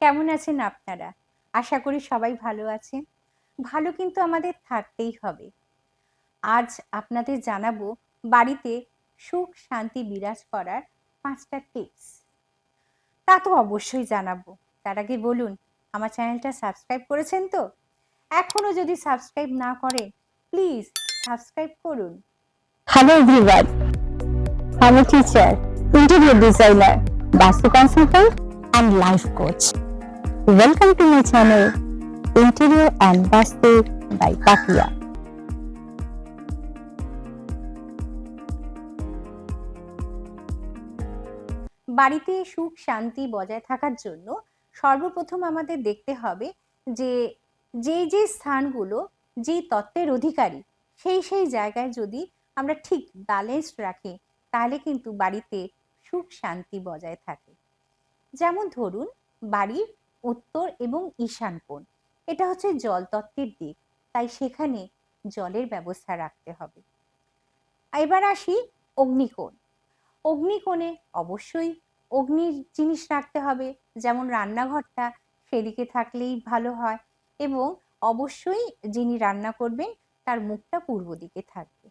কেমন আছেন আপনারা? আশা করি সবাই ভালো আছেন। ভালো কিন্তু আমাদের থাকতেই হবে। আজ আপনাদের জানাব বাড়িতে সুখ শান্তি বিরাজ করার পাঁচটা টিপস তা তো অবশ্যই জানাব। তার আগে বলুন আমার চ্যানেলটা সাবস্ক্রাইব করেছেন তো? এখনও যদি সাবস্ক্রাইব না করেন প্লিজ সাবস্ক্রাইব করুন। Everyone. I'm a teacher, interior designer, Vastu consultant, and life coach. Welcome to my channel, Interior and Vastu by Pakia. বাড়িতে সুখ শান্তি বজায় থাকার জন্য সর্বপ্রথম আমাদের দেখতে হবে যে যে যে স্থানগুলো যেই তত্ত্বের অধিকারী সেই সেই জায়গায় যদি আমরা ঠিক ব্যালেন্সড রাখি তাহলে কিন্তু বাড়িতে সুখ শান্তি বজায় থাকে যেমন ধরুন বাড়ির উত্তর এবং ঈশান কোণ। এটা হচ্ছে জলতত্ত্বের দিক, তাই সেখানে জলের ব্যবস্থা রাখতে হবে। এবার আসি অগ্নিকোণ। অগ্নিকোণে অবশ্যই অগ্নির জিনিস রাখতে হবে, যেমন রান্নাঘরটা সেদিকে থাকলেই ভালো হয় এবং অবশ্যই যিনি রান্না করবেন তার মুখটা পূর্ব দিকে থাকবে।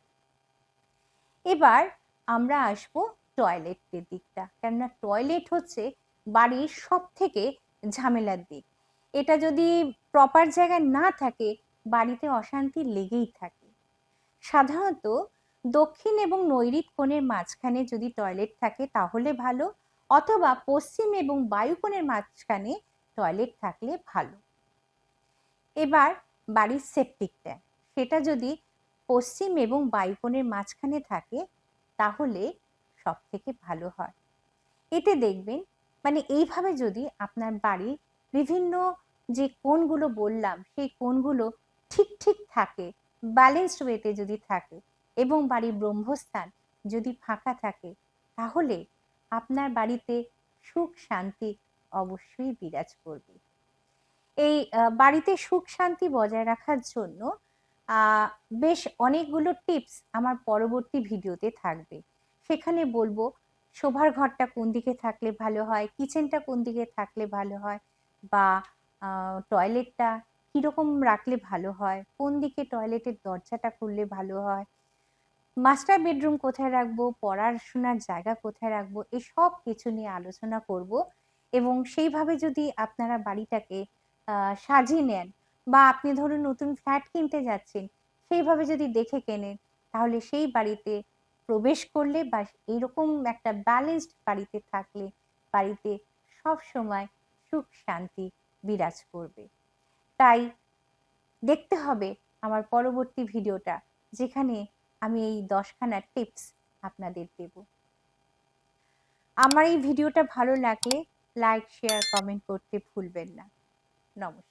এবার আমরা আসব টয়লেটের দিকটা, কেননা টয়লেট হচ্ছে বাড়ির সব থেকে ঝামেলার দিক। এটা যদি প্রপার জায়গায় না থাকে, বাড়িতে অশান্তি লেগেই থাকে। সাধারণত দক্ষিণ এবং নৈরিত কোণের মাঝখানে যদি টয়লেট থাকে তাহলে ভালো, অথবা পশ্চিম এবং বায়ুকোণের মাঝখানে টয়লেট থাকলে ভালো। এবার বাড়ির সেপটিক ট্যাঙ্ক সেটা যদি পশ্চিম এবং বায়ুকোণের মাঝখানে থাকে, তাহলে সব থেকে ভালো হয়। এতে দেখবেন মানে এইভাবে যদি আপনার বাড়ির বিভিন্ন যে কোণগুলো বললাম, সেই কোণগুলো ঠিক ঠিক থাকে ব্যালেন্সড ওয়েতে যদি থাকে এবং বাড়ির ব্রহ্মস্থান যদি ফাঁকা থাকে, তাহলে আপনার বাড়িতে সুখ, শান্তি অবশ্যই বিরাজ করবে। এই বাড়িতে সুখ, শান্তি বজায় রাখার জন্য বেশ অনেকগুলো টিপস আমার পরবর্তী ভিডিওতে থাকবে। সেখানে বলব শোভার ঘরটা কোন দিকে থাকলে ভালো হয়? কিচেনটা কোন দিকে থাকলে ভালো হয়? বা টয়লেটটা কীরকম রাখলে ভালো হয়? কোন দিকে টয়লেটের দরজাটা খুললে ভালো হয়? মাস্টার বেডরুম কোথায় রাখব? পড়াশোনার জায়গা কোথায় রাখব? এসব কিছু নিয়ে আলোচনা করব এবং সেইভাবে যদি আপনারা বাড়িটাকে সাজিয়ে নেন বা আপনি ধরুন নতুন ফ্ল্যাট কিনতে যাচ্ছেন, সেইভাবে যদি দেখে কেনেন, তাহলে সেই বাড়িতে প্রবেশ করলে বা এইরকম একটা ব্যালেন্সড বাড়িতে থাকলে বাড়িতে সব সময় সুখ শান্তি বিরাজ করবে। তাই দেখতে হবে আমার পরবর্তী ভিডিওটা যেখানে আমি এই দশখানা টিপস আপনাদের দেব। আমার এই ভিডিওটা ভালো লাগলে লাইক শেয়ার কমেন্ট করতে ভুলবেন না। নমস্কার।